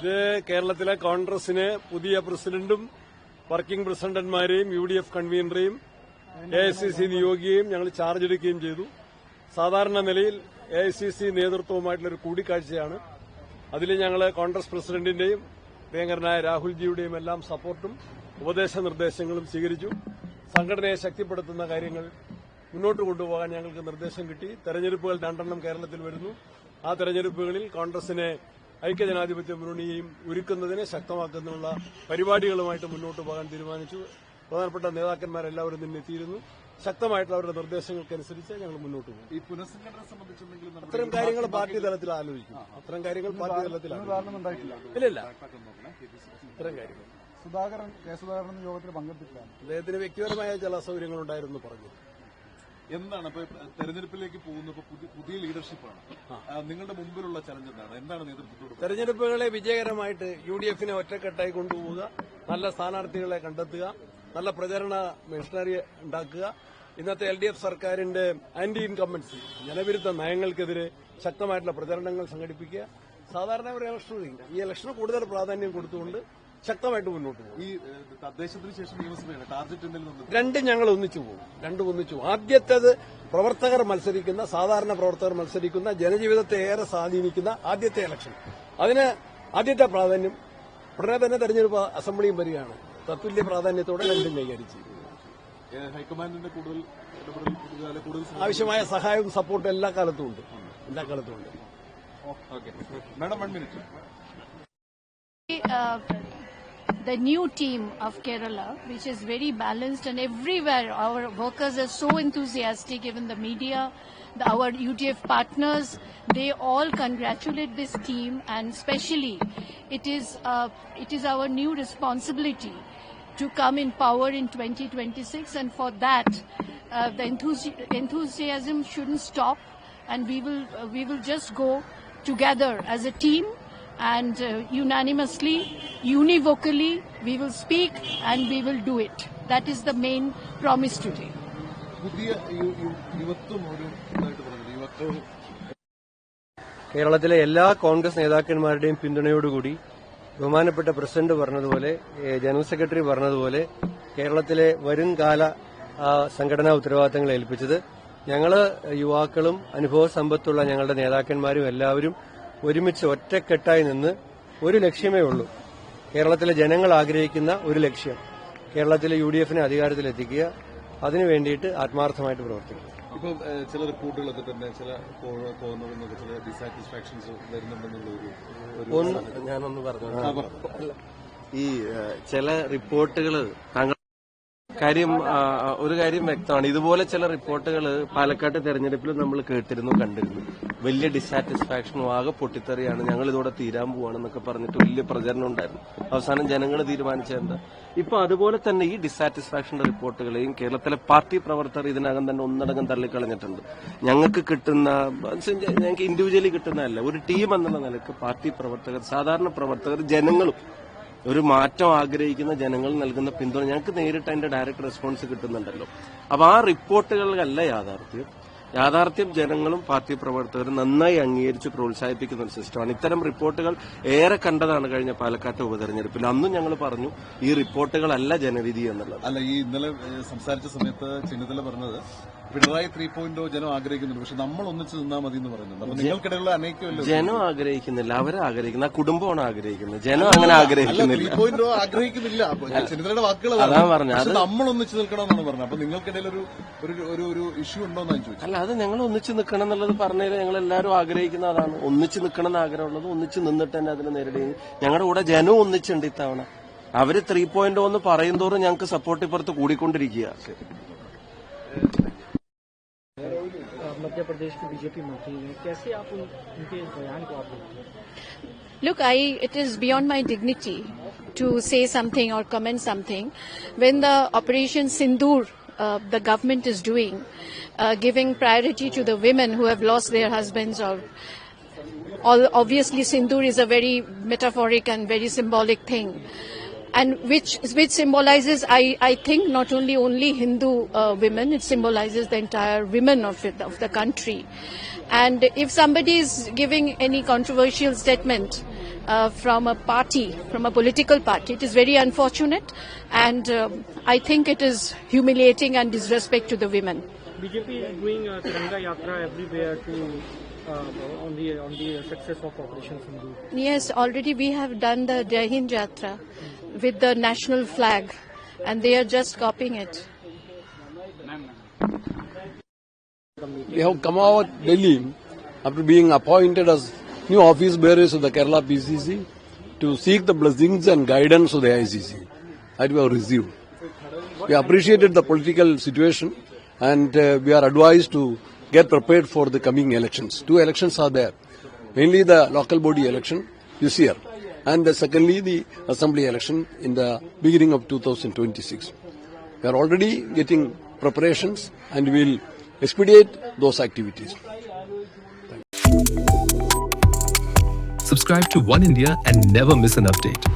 ഇത് കേരളത്തിലെ കോൺഗ്രസിന് പുതിയ പ്രസിഡന്റും വർക്കിംഗ് പ്രസിഡന്റുമാരെയും യു ഡി എഫ് കൺവീനറെയും എ ഐ സി സി നിയോഗിക്കുകയും ഞങ്ങൾ ചാർജ് എടുക്കുകയും ചെയ്തു. സാധാരണ നിലയിൽ എ ഐ സി സി നേതൃത്വവുമായിട്ടുള്ളൊരു കൂടിക്കാഴ്ചയാണ്. അതിൽ ഞങ്ങൾ കോൺഗ്രസ് പ്രസിഡന്റിന്റെയും പ്രിയങ്കരനായ രാഹുൽജിയുടെയും എല്ലാം സപ്പോർട്ടും ഉപദേശ നിർദ്ദേശങ്ങളും സ്വീകരിച്ചു. സംഘടനയെ ശക്തിപ്പെടുത്തുന്ന കാര്യങ്ങൾ മുന്നോട്ട് കൊണ്ടുപോകാൻ ഞങ്ങൾക്ക് നിർദ്ദേശം കിട്ടി. തെരഞ്ഞെടുപ്പുകൾ രണ്ടെണ്ണം കേരളത്തിൽ വരുന്നു. ആ തെരഞ്ഞെടുപ്പുകളിൽ കോൺഗ്രസിനെ ഐക്യജനാധിപത്യ മുന്നണിയെയും ഒരുക്കുന്നതിനെ ശക്തമാക്കുന്നതിനുള്ള പരിപാടികളുമായിട്ട് മുന്നോട്ട് പോകാൻ തീരുമാനിച്ചു. പ്രധാനപ്പെട്ട നേതാക്കന്മാരെല്ലാവരും തന്നെ എത്തിയിരുന്നു. ശക്തമായിട്ടുള്ള അവരുടെ നിർദ്ദേശങ്ങൾക്കനുസരിച്ച് ഞങ്ങൾ മുന്നോട്ട് പോകും. ഈ പുനഃസംഘടന സംബന്ധിച്ചുണ്ടെങ്കിൽ അത്തരം കാര്യങ്ങൾ പാർട്ടി തലത്തിൽ ആലോചിക്കും. അത്തരം കാര്യങ്ങൾ പാർട്ടി തലത്തിൽ. ഇല്ല KPCC. അത്തരം കാര്യങ്ങൾ. സുധാകരൻ കെ സുധാകരൻ യോഗത്തിൽ പങ്കെടുത്തിട്ടില്ല. അദ്ദേഹത്തിന് വ്യക്തിപരമായ ചില അസൗകര്യങ്ങളുണ്ടായിരുന്നു പറഞ്ഞു. എന്താണ് ഇപ്പൊ തെരഞ്ഞെടുപ്പിലേക്ക് പോകുന്ന പുതിയ ലീഡർഷിപ്പാണ് നിങ്ങളുടെ മുമ്പിലുള്ള ചലഞ്ച് എന്താണ്? എന്താണ് നേതൃത്വത്തോട്? തെരഞ്ഞെടുപ്പുകളെ വിജയകരമായിട്ട് യു ഡി എഫിനെ ഒറ്റക്കെട്ടായി കൊണ്ടുപോവുക നല്ല സ്ഥാനാർത്ഥികളെ കണ്ടെത്തുക നല്ല പ്രചരണ മെഷീനറി ഉണ്ടാക്കുക. ഇന്നത്തെ എൽ ഡി എഫ് സർക്കാരിന്റെ ആന്റി ഇൻകമ്പൻസി ജനവിരുദ്ധ നയങ്ങൾക്കെതിരെ ശക്തമായിട്ടുള്ള പ്രചരണങ്ങൾ സംഘടിപ്പിക്കുക. സാധാരണ ഒരു ഇലക്ഷൻ ഈ ഇലക്ഷന് കൂടുതൽ പ്രാധാന്യം കൊടുത്തുകൊണ്ട് ശക്തമായിട്ട് മുന്നോട്ട് പോകും. ഈ തദ്ദേശത്തിന് ശേഷം നിയമസഭയാണ്. ടാർഗറ്റ് എന്തെങ്കിലും രണ്ടും ഞങ്ങൾ ഒന്നിച്ചു പോകും. രണ്ടും ഒന്നിച്ചു പോകും. ആദ്യത്തേത് പ്രവർത്തകർ മത്സരിക്കുന്ന സാധാരണ പ്രവർത്തകർ മത്സരിക്കുന്ന ജനജീവിതത്തെ ഏറെ സ്വാധീനിക്കുന്ന ആദ്യത്തെ ഇലക്ഷൻ അതിന് ആദ്യത്തെ പ്രാധാന്യം ഉടനെ തന്നെ തെരഞ്ഞെടുപ്പ് അസംബ്ലിയും വരികയാണ്. തത്തുല്യ പ്രാധാന്യത്തോടെ രണ്ടും കൈകാര്യം ചെയ്യും. ഹൈക്കമാൻഡിന്റെ കൂടുതൽ ആവശ്യമായ സഹായവും സപ്പോർട്ടും എല്ലാ കാലത്തും ഉണ്ട്. എല്ലാ കാലത്തും ഉണ്ട്. Okay. Madam one minute uh, the new team of Kerala, which is very balanced and everywhere our workers are so enthusiastic, even the media, the, our UTF partners, they all congratulate this team and especially it is, uh, it is our new responsibility to come in power in 2026 and for that uh, the enthusi- enthusiasm shouldn't stop and we will, uh, we will just go together as a team and uh, unanimously, univocally, we will speak and we will do it. That is the main promise today. കേരളത്തിലെ എല്ലാ കോൺഗ്രസ് നേതാക്കന്മാരുടെയും പിന്തുണയോടുകൂടി ബഹുമാനപ്പെട്ട president പറഞ്ഞതുപോലെ general secretary പറഞ്ഞതുപോലെ കേരളത്തിലെ വരുംകാല കാല സംഘടനാ ഉത്തരവാദിത്തങ്ങൾ ഏൽപ്പിച്ചത് ഞങ്ങൾ യുവാക്കളും അനുഭവ സമ്പത്തുള്ള ഞങ്ങളുടെ നേതാക്കന്മാരും എല്ലാവരും ഒരുമിച്ച് ഒറ്റക്കെട്ടായി നിന്ന് ഒരു ലക്ഷ്യമേ ഉള്ളൂ. കേരളത്തിലെ ജനങ്ങൾ ആഗ്രഹിക്കുന്ന ഒരു ലക്ഷ്യം. കേരളത്തിലെ യു ഡി എഫിനെ അധികാരത്തിലെത്തിക്കുക. അതിനു വേണ്ടിയിട്ട് ആത്മാർത്ഥമായിട്ട് പ്രവർത്തിക്കും ഇപ്പോൾ ചില റിപ്പോർട്ടുകളൊക്കെ തന്നെ ചില ചില ഡിസാറ്റിസ്ഫാക്ഷൻസ് വരുന്നുണ്ടെന്നുള്ള ഒരു ഞാനൊന്ന് പറഞ്ഞു. ഈ ചില റിപ്പോർട്ടുകൾ താങ്കൾ കാര്യം ഒരു കാര്യം വ്യക്തമാണ്. ഇതുപോലെ ചില റിപ്പോർട്ടുകൾ പാലക്കാട് തെരഞ്ഞെടുപ്പിൽ നമ്മൾ കേട്ടിരുന്നു കണ്ടിരുന്നു. വലിയ ഡിസാറ്റിസ്ഫാക്ഷനും ആകെ പൊട്ടിത്തെറിയാണ്. ഞങ്ങൾ ഇതോടെ തീരാൻ പോവാണെന്നൊക്കെ പറഞ്ഞിട്ട് വലിയ പ്രചരണം ഉണ്ടായിരുന്നു. അവസാനം ജനങ്ങൾ തീരുമാനിച്ചെന്താ ഇപ്പൊ അതുപോലെ തന്നെ ഈ ഡിസാറ്റിസ്ഫാക്ഷന്റെ റിപ്പോർട്ടുകളെയും കേരളത്തിലെ പാർട്ടി പ്രവർത്തകർ ഇതിനകം തന്നെ ഒന്നടങ്കം തള്ളിക്കളഞ്ഞിട്ടുണ്ട്. ഞങ്ങൾക്ക് കിട്ടുന്ന ഞങ്ങൾക്ക് ഇൻഡിവിജ്വലി കിട്ടുന്നതല്ല. ഒരു ടീം എന്നുള്ള നിലയ്ക്ക് പാർട്ടി പ്രവർത്തകർ സാധാരണ പ്രവർത്തകർ ജനങ്ങളും ഒരു മാറ്റം ആഗ്രഹിക്കുന്ന ജനങ്ങൾ നൽകുന്ന പിന്തുണ. ഞങ്ങൾക്ക് നേരിട്ട് അതിന്റെ ഡയറക്റ്റ് റെസ്പോൺസ് കിട്ടുന്നുണ്ടല്ലോ. അപ്പൊ ആ റിപ്പോർട്ടുകളല്ല യാഥാർത്ഥ്യം. യാഥാർത്ഥ്യം ജനങ്ങളും പാർട്ടി പ്രവർത്തകരും നന്നായി അംഗീകരിച്ച് പ്രോത്സാഹിപ്പിക്കുന്ന ഒരു സിസ്റ്റമാണ് ഇത്തരം റിപ്പോർട്ടുകൾ ഏറെ കണ്ടതാണ് കഴിഞ്ഞ പാലക്കാട്ടെ ഉപതെരഞ്ഞെടുപ്പിൽ. അന്നും ഞങ്ങൾ പറഞ്ഞു ഈ റിപ്പോർട്ടുകളല്ല ജനവിധി എന്നുള്ളത്. അല്ല ഈ ഇന്നലെ സംസാരിച്ച സമയത്ത് ചെന്നിത്തല പറഞ്ഞത് പിണറായി ത്രീ പോയിന്റ് ജനം ആഗ്രഹിക്കുന്നുണ്ട്. പക്ഷെ നമ്മൾ ഒന്നിച്ച് നിന്നാൽ മതി എന്ന് പറയുന്നുണ്ട്. അപ്പൊ നിങ്ങൾക്കിടയിലുള്ള ജനം ആഗ്രഹിക്കുന്നില്ല. അവരെ ആഗ്രഹിക്കുന്നു ആ കുടുംബമാണ് ആഗ്രഹിക്കുന്നത്. ജനം അങ്ങനെ ത്രീ ആഗ്രഹിക്കുന്നില്ല. പോയിന്റ് ആഗ്രഹിക്കുന്നില്ല ചെന്നിത്തലയുടെ വാക്കുകൾ അതാ അതാണ്. പറഞ്ഞത്. അത് നമ്മൾ ഒന്നിച്ച് നിൽക്കണമെന്നാണ് പറഞ്ഞത്. അപ്പൊ നിങ്ങൾക്കിടയിൽ ഒരു ഒരു ഒരു ഒരു ഇഷ്യൂ ഉണ്ടോ എന്നാണ് ചോദിച്ചത്. അല്ല അത് ഞങ്ങൾ ഒന്നിച്ച് നിൽക്കണം എന്നുള്ളത് പറഞ്ഞാൽ ഞങ്ങൾ എല്ലാവരും ആഗ്രഹിക്കുന്ന അതാണ്. ഒന്നിച്ച് നിൽക്കണം എന്ന് ആഗ്രഹമുള്ളത് ഒന്നിച്ച് നിന്നിട്ട് തന്നെ അതിനെ നേരിടുകയും ഞങ്ങളുടെ കൂടെ ജനവും ഒന്നിച്ചുണ്ട് ഇത്തവണ. അവർ ത്രീ പോയിന്റ് ഒന്ന് പറയും തോറും ഞങ്ങൾക്ക് സപ്പോർട്ട് ഇപ്പുറത്ത് കൂടിക്കൊണ്ടിരിക്കുക मध्य प्रदेश की बीजेपी मंत्री हैं कैसे आप उन, उनके इस बयान को आप देखते हैं Look, I, it is beyond my dignity to say something or comment something. When the Operation Sindoor, uh, the government is doing, uh, giving priority to the women who have lost their husbands or all, obviously Sindoor is a very metaphoric and very symbolic thing. And which, which symbolizes, I, I think, not only only Hindu uh, women, it symbolizes the entire women of, it, of the country. And if somebody is giving any controversial statement, uh, from a party, from a political party. It is very unfortunate, and um, I think it is humiliating and disrespect to the women. BJP is doing a Yatra everywhere to on the on the success of Operation Sindoor. Yes, already we have done the Jai Hind Yatra with the national flag, and they are just copying it. We have come out Delhi after being appointed as new office bearers of the Kerala PCC to seek the blessings and guidance of the ICC that we have received. We appreciated the political situation and uh, we are advised to get prepared for the coming elections. Two elections are there. Mainly the local body election this year and uh, secondly the assembly election in the beginning of 2026. We are already getting preparations and will expedite those activities. Subscribe to One India and never miss an update.